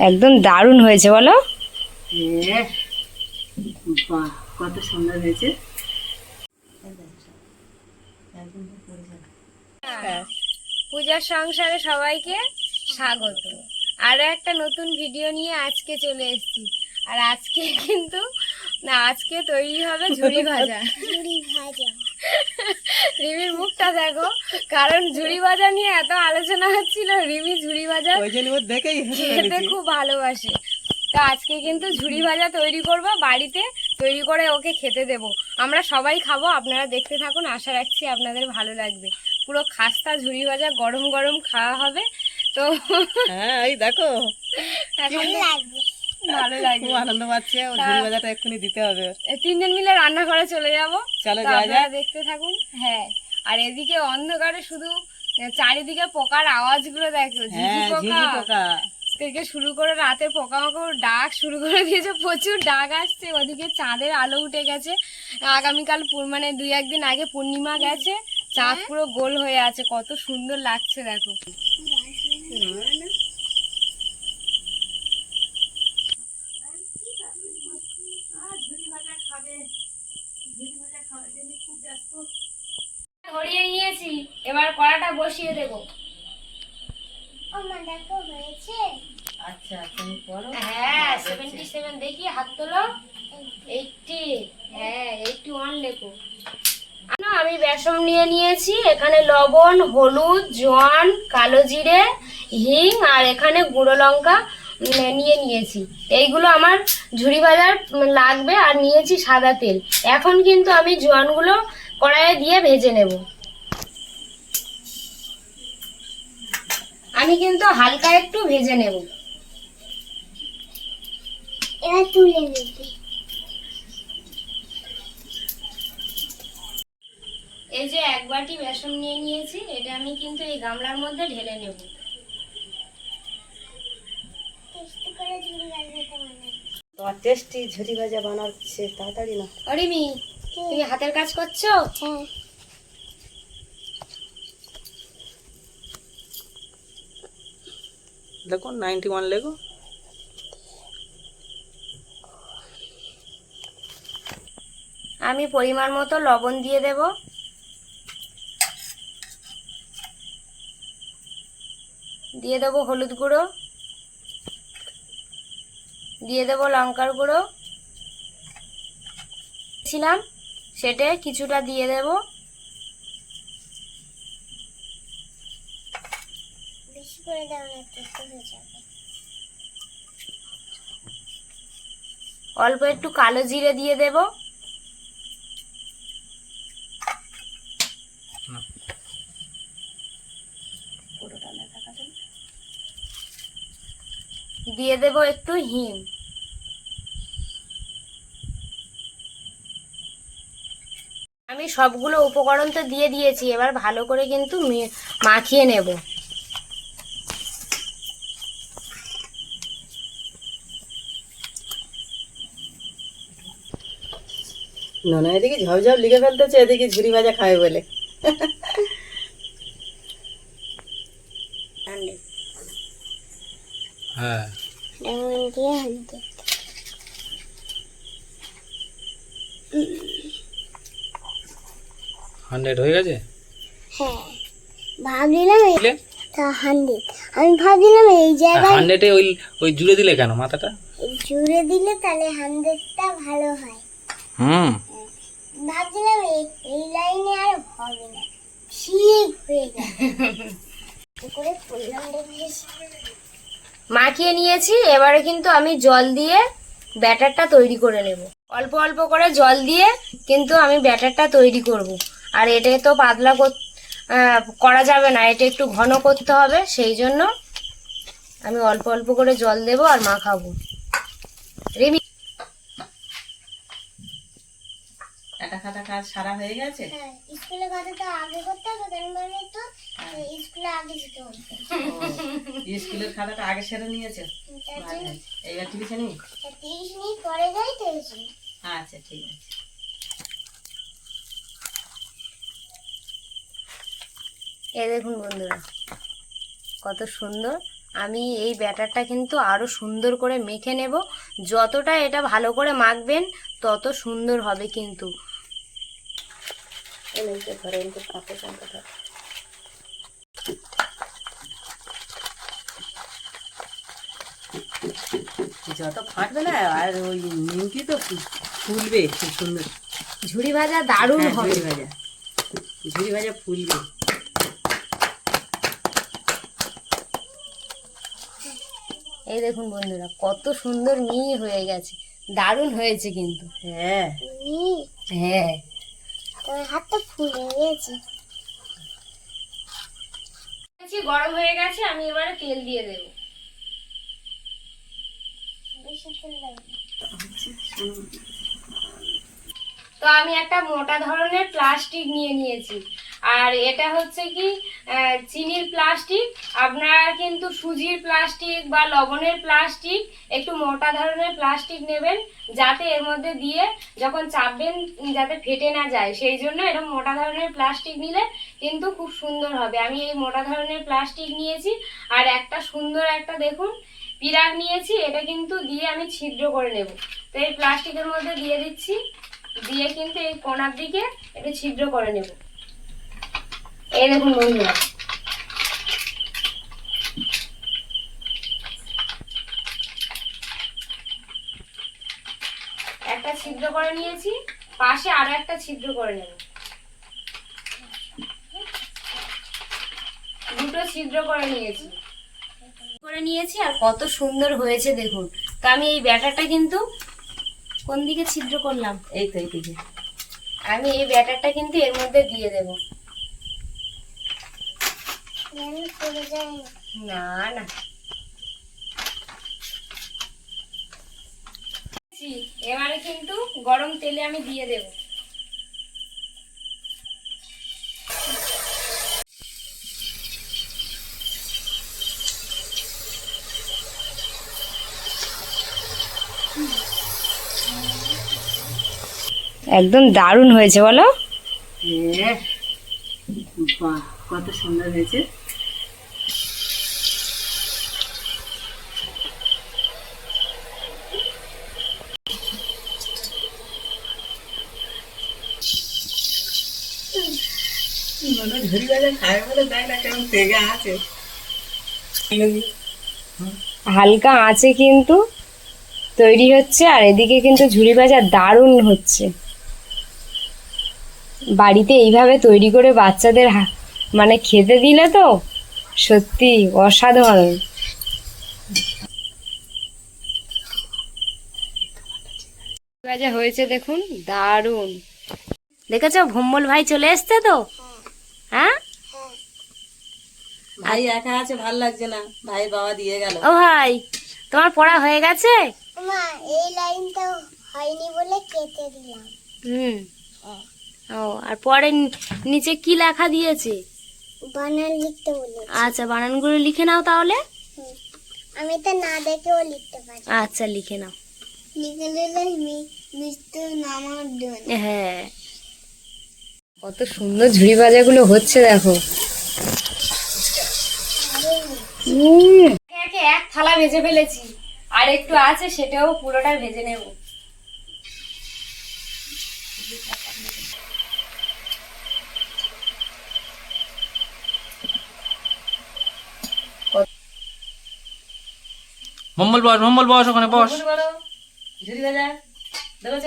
একদম দারুণ হয়েছে বলো। এ, কত সুন্দর হয়েছে। পূজার সংসারে সবাইকে স্বাগত। আরও একটা নতুন ভিডিও নিয়ে আজকে চলে এসেছি। আর আজকে কিন্তু না আজকে তৈরি হবে ঝুড়ি ভাজা। ঝুড়ি ভাজা। রিমির মুখটা দেখো। কারণ ঝুড়ি ভাজা নিয়ে এত আলোচনা হচ্ছিল রিমি ঝুড়ি ভাজা ওই জন্য দেখেই খেতে খুব ভালোবাসে। তো আজকে কিন্তু ঝুড়ি ভাজা তৈরি করব বাড়িতে তৈরি করে ওকে খেতে দেব। আমরা সবাই খাব আপনারা দেখতে থাকুন আশা রাখছি আপনাদের ভালো লাগবে। পুরো খাস্তা ঝুড়ি ভাজা গরম গরম খাওয়া হবে তো হ্যাঁ এই দেখো। এখন ভালো লাগবে। আনন্দ পাচ্ছে ও ঝুড়ি ভাজাটা এক্ষুনি দিতে হবে। তিনজন মিলে রান্না করে চলে যাব। চলো আপনারা দেখতে থাকুন হ্যাঁ। আর এদিকে অন্ধকারে শুধু চারিদিকে পোকার আওয়াজগুলো দেখো ঝিঝি হ্যাঁ পোকা। পোকা। থেকে শুরু করে রাতে পোকামাকড় ডাক শুরু করে দিয়েছে প্রচুর ডাক আসছে। ওদিকে চাঁদের আলো উঠে গেছে। আগামীকাল মানে দুই একদিন আগে পূর্ণিমা গেছে। চাঁদ পুরো গোল হয়ে আছে কত সুন্দর লাগছে দেখো। ধরিয়ে নিয়েছি এবার কড়াটা বসিয়ে দেবো। আমার দেখো হয়েছে। আচ্ছা তুমি পড়ো। হ্যাঁ সেভেন্টি সেভেন দেখি হাত তোলো। এইটটি হ্যাঁ এইটটি ওয়ান লেখো। না আমি বেসন নিয়ে নিয়েছি এখানে লবণ হলুদ জোয়ান কালো জিরে হিং আর এখানে গুঁড়ো লঙ্কা নিয়ে নিয়েছি। এইগুলো আমার ঝুড়ি বাজার লাগবে আর নিয়েছি সাদা তেল। এখন কিন্তু আমি জোয়ানগুলো কড়াইয়ে দিয়ে ভেজে নেব। আমি কিন্তু হালকা একটু ভেজে নেব। এবার তুলে নেবে। এই যে এক বাটি বেসন নিয়ে নিয়েছি এটা আমি কিন্তু এই গামলার মধ্যে ঢেলে নেব। টেস্টি করে ঝুড়ি তোমার টেস্টি ঝুড়ি ভাজা বানাচ্ছে তাড়াতাড়ি না। অরিমি তুমি হাতের কাজ করছ? হ্যাঁ। দেখো নাইনটি ওয়ান লেগো আমি পরিমাণ মতো লবণ দিয়ে দেব। দিয়ে দেবো হলুদ গুঁড়ো। দিয়ে দেবো লঙ্কার গুঁড়ো। ছিলাম সেটে কিছুটা দিয়ে দেব। করে দাও না হয়ে যাবে অল্প একটু কালো জিরে দিয়ে দেব। দিয়ে দেব একটু হিং আমি সবগুলো উপকরণ তো দিয়ে দিয়েছি এবার ভালো করে কিন্তু মি- মাখিয়ে নেব। না না এদিকে ঝপঝপ লিখে ফেলতেছে এদিকে ঝুড়ি ভাজা খাবে বলে। হ্যাঁ। হান্ড্রেড হয়ে গেছে? হ্যাঁ। ভাবছিলাম দিলে? তা হান্ড্রেড। আমি ভাবছিলাম এই জায়গায় হান্ড্রেডে ওই ওই জুড়ে দিলে কেন মাথাটা? জুড়ে দিলে তাহলে হান্ড্রেডটা ভালো হয়। হুম। ভাবছিলাম এই লাইনে আর হবে না। ঠিক হয়ে মাখিয়ে নিয়েছি, এবারে কিন্তু আমি জল দিয়ে ব্যাটারটা তৈরি করে নেব। অল্প অল্প করে জল দিয়ে কিন্তু আমি ব্যাটারটা তৈরি করব। আর এটা তো পাতলা করা যাবে না, এটা একটু ঘন করতে হবে, সেই জন্য আমি অল্প অল্প করে জল দেব আর মাখাবো রিমি কাটা কাটা কাজ সারা হয়ে গেছে? হ্যাঁ স্কুলে কথা তো আগে করতে হবে কেন মানে তো স্কুলে আগে যেতে হবে। স্কুলের খাতাটা আগে সেরে নিয়েছে? এইবার টিউশন নি? তা তিরিশ মিনিট পরে যাই আচ্ছা ঠিক আছে। এই দেখুন বন্ধুরা কত সুন্দর। আমি এই ব্যাটারটা কিন্তু আরও সুন্দর করে মেখে নেব। যতটা এটা ভালো করে মাখবেন তত সুন্দর হবে কিন্তু। যত ফাটবে না আর ওই নিমকি তো ফুলবে খুব সুন্দর। ঝুড়ি ভাজা দারুণ হ্যাঁ, হবে। ঝুড়ি ভাজা। ঝুড়ি ভাজা ফুলবে। এই দেখুন বন্ধুরা কত সুন্দর মিহি হয়ে গেছে। দারুণ হয়েছে কিন্তু। হ্যাঁ। হ্যাঁ। হাতটা ফুলে গেছে গরম হয়ে গেছে আমি এবারে তেল দিয়ে দেব। বেশি তো আমি একটা মোটা ধরনের প্লাস্টিক নিয়ে নিয়েছি। আর এটা হচ্ছে কি চিনির প্লাস্টিক আপনারা কিন্তু সুজির প্লাস্টিক বা লবণের প্লাস্টিক একটু মোটা ধরনের প্লাস্টিক নেবেন, যাতে এর মধ্যে দিয়ে যখন চাপবেন, যাতে ফেটে না যায়। সেই জন্য এরকম মোটা ধরনের প্লাস্টিক নিলে কিন্তু খুব সুন্দর হবে। আমি এই মোটা ধরনের প্লাস্টিক নিয়েছি। আর একটা সুন্দর একটা দেখুন, পিরাক নিয়েছি। এটা কিন্তু দিয়ে আমি ছিদ্র করে নেব। তো এই প্লাস্টিকের মধ্যে দিয়ে দিচ্ছি। দিয়ে কিন্তু এই কোনার দিকে এটা ছিদ্র করে নেব। এই দেখুন বন্ধুরা একটা ছিদ্র করে নিয়েছি পাশে আরও একটা ছিদ্র করে নেব। দুটো ছিদ্র করে নিয়েছি। করে নিয়েছি আর কত সুন্দর হয়েছে দেখুন। তো আমি এই ব্যাটারটা কিন্তু কোন দিকে ছিদ্র করলাম? এই তো এই দিকে আমি এই ব্যাটারটা কিন্তু এর মধ্যে দিয়ে দেব। না। না। না এবারে কিন্তু গরম তেলে আমি দিয়ে দেব। একদম দারুণ হয়েছে বলো। হ্যাঁ বাহ। কত সুন্দর হয়েছে। ঝুড়ি ভাজা খায় বলে দেয় না কেমন তেগে আছে। হালকা আছে কিন্তু তৈরি হচ্ছে আর এদিকে কিন্তু ঝুড়ি ভাজা দারুণ হচ্ছে। বাড়িতে এইভাবে তৈরি করে বাচ্চাদের মানে খেতে দিলে তো সত্যি অসাধারণ। ভাজা হয়েছে দেখুন দারুণ। দেখেছ ভম্বল ভাই চলে এসছে তো? হ্যাঁ? ভাই একা আছে ভালো লাগছে না। ভাই বাবা দিয়ে গেল। ও ভাই তোমার পড়া হয়ে গেছে? মা এই লাইনটা হয়নি বলে কেটে দিলাম। হুম। ও আর পরে নিচে কি লেখা দিয়েছে? বানান লিখতে বলে আচ্ছা বানানগুলো লিখে নাও তাহলে। আমি তো না দেখেও লিখতে পারি। আচ্ছা লিখে নাও। লিখে নিলে মিষ্টি নামার জন্য। হ্যাঁ। কত সুন্দর ঝুড়ি ভাজাগুলো হচ্ছে দেখো। এক থালা ভেজে ফেলেছি। আর একটু আছে সেটাও পুরোটা ভেজে নেব। মম্বল বস মম্বল বস ওখানে বস। ঝুড়ি ভাজা দেখেছ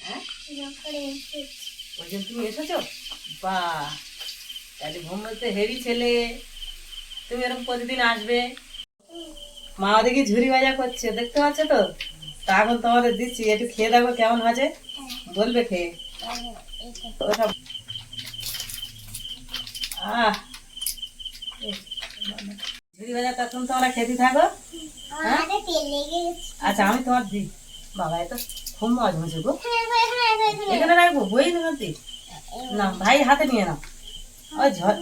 হ্যাঁ? ওই জন্য তুমি এসেছ? বাহ! তাহলে ভ্রমণ তো হেভি ছেলে। তুমি এরকম প্রতিদিন আসবে। মা ওদিকে ঝুড়ি ভাজা করছে দেখতে পাচ্ছ তো? তা এখন তোমাদের দিচ্ছি একটু খেয়ে দেখো কেমন হয়েছে। বলবে খেয়ে। ওসব আহ! ঝুড়ি ভাজা তখন তোমরা খেতে থাকো। আমার হাতে তেল লেগে গেছে। আচ্ছা আমি তোমার দিই। বাবা এত খুব মজ গো। হ্যাঁ হ্যাঁ হ্যাঁ হ্যাঁ হ্যাঁ। এখানে রাখব বই না ভাই হাতে নিয়ে নাও।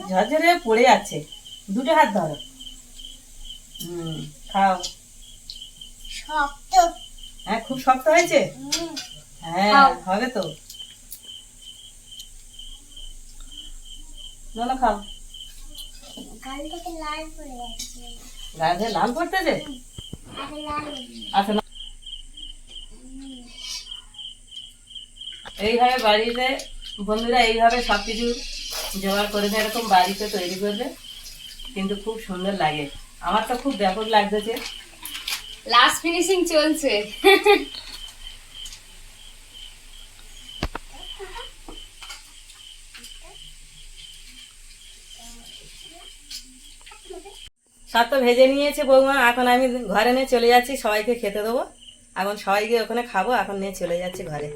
ঝরঝরে পড়ে দুটো হাত ধরো। হুম খাও। শক্ত। হ্যাঁ খুব শক্ত হয়েছে। হ্যাঁ হবে তো। না খাও। আচ্ছা এইভাবে বাড়িতে, বন্ধুরা, এইভাবে সব কিছু জোগাড় করে এরকম বাড়িতে তৈরি করবে। কিন্তু খুব সুন্দর লাগে। আমার তো খুব ব্যাপক লাগতেছে। লাস্ট ফিনিশিং চলছে। সব তো ভেজে নিয়েছে বৌমা, এখন আমি ঘরে নিয়ে চলে যাচ্ছি, সবাইকে খেতে দেবো। এখন সবাইকে ওখানে খাব, এখন নিয়ে চলে যাচ্ছি ঘরে।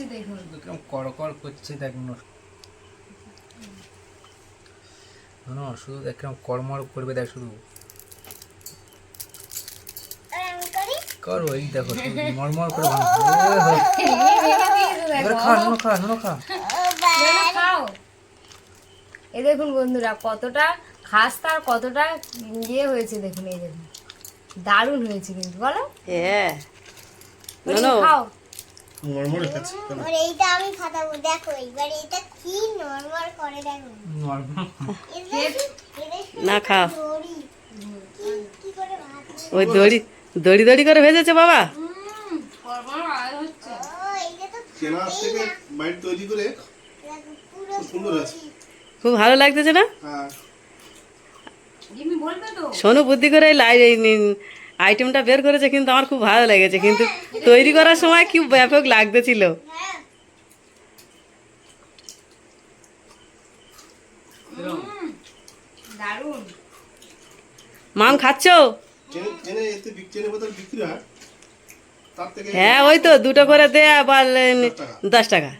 হয়েছে দেখুন কেমন কড় কড় করছে দেখ না না শুধু কড়মড় করবে দেখ শুধু করি এই দেখো মরমর করে। এ খা নুনো খা নুনো খা খাও এই দেখুন বন্ধুরা কতটা খাস্তা আর কতটা ইয়ে হয়েছে দেখুন এই দেখুন দারুণ হয়েছে কিন্তু বলো হ্যাঁ খাও আর এইটা আমি ফাটাবো দেখো এইবার এটা কি নরমাল করে দেখো। এদের না খাও কি কি করে ভাত ওই দড়ি দড়ি দড়ি করে ভেজেছে বাবা। উম, কড়মড় আওয়াজ হচ্ছে। ও এইটা তো চেনা থেকে বাড়ি তৈরি করে খুব সুন্দর আছে। খুব ভালো লাগতেছে না? হ্যাঁ। সোনু বুদ্ধি করে লাই আইটেমটা বের করেছে কিন্তু আমার খুব ভালো লেগেছে, কিন্তু তৈরি করার সময় কি ব্যাপক লাগতেছিল। মাম, খাচ্ছ? হয়, ওই তো, দুটো করে দে আবার দশ টাকা।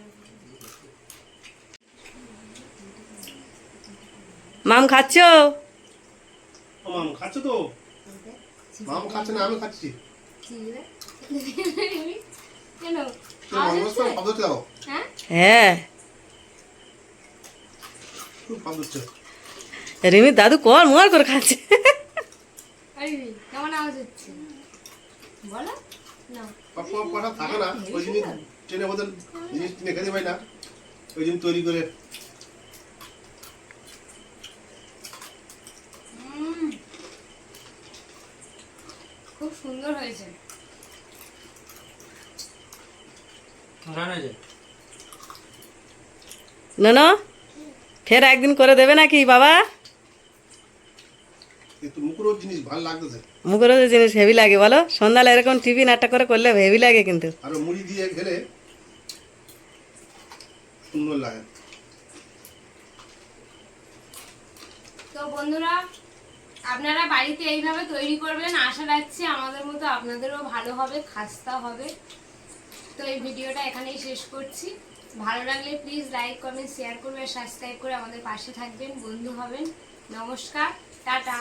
মাম, খাচ্ছ? খাচ্ছ তো? মাম খাচ্ছে না আমি খাচ্ছি। রিমি, হ্যাঁ? হ্যাঁ। দাদু কর মোর করে খাচ্ছে। কেমন আওয়াজ হচ্ছে? বলো। না। থাকে না ওই জিনিস জিনিস খেতে পাই না। ওই জন্য তৈরি করে সুন্দর হয়েছে। না ফের একদিন করে দেবে নাকি বাবা? মুখরোর জিনিস হেভি লাগে বলো। সন্ধ্যালে এরকম টিফিন একটা করে করলে হেভি লাগে কিন্তু। আর মুড়ি দিয়ে খেলে সুন্দর লাগে। তো বন্ধুরা আপনারা বাড়িতে এইভাবে তৈরি করবেন, আশা রাখছি আমাদের মতো আপনাদেরও ভালো হবে, খাস্তা হবে। তো এই ভিডিওটা এখানেই শেষ করছি। ভালো লাগলে প্লিজ লাইক কমেন্ট শেয়ার করবেন সাবস্ক্রাইব করে আমাদের পাশে থাকবেন, বন্ধু হবেন। নমস্কার টাটা।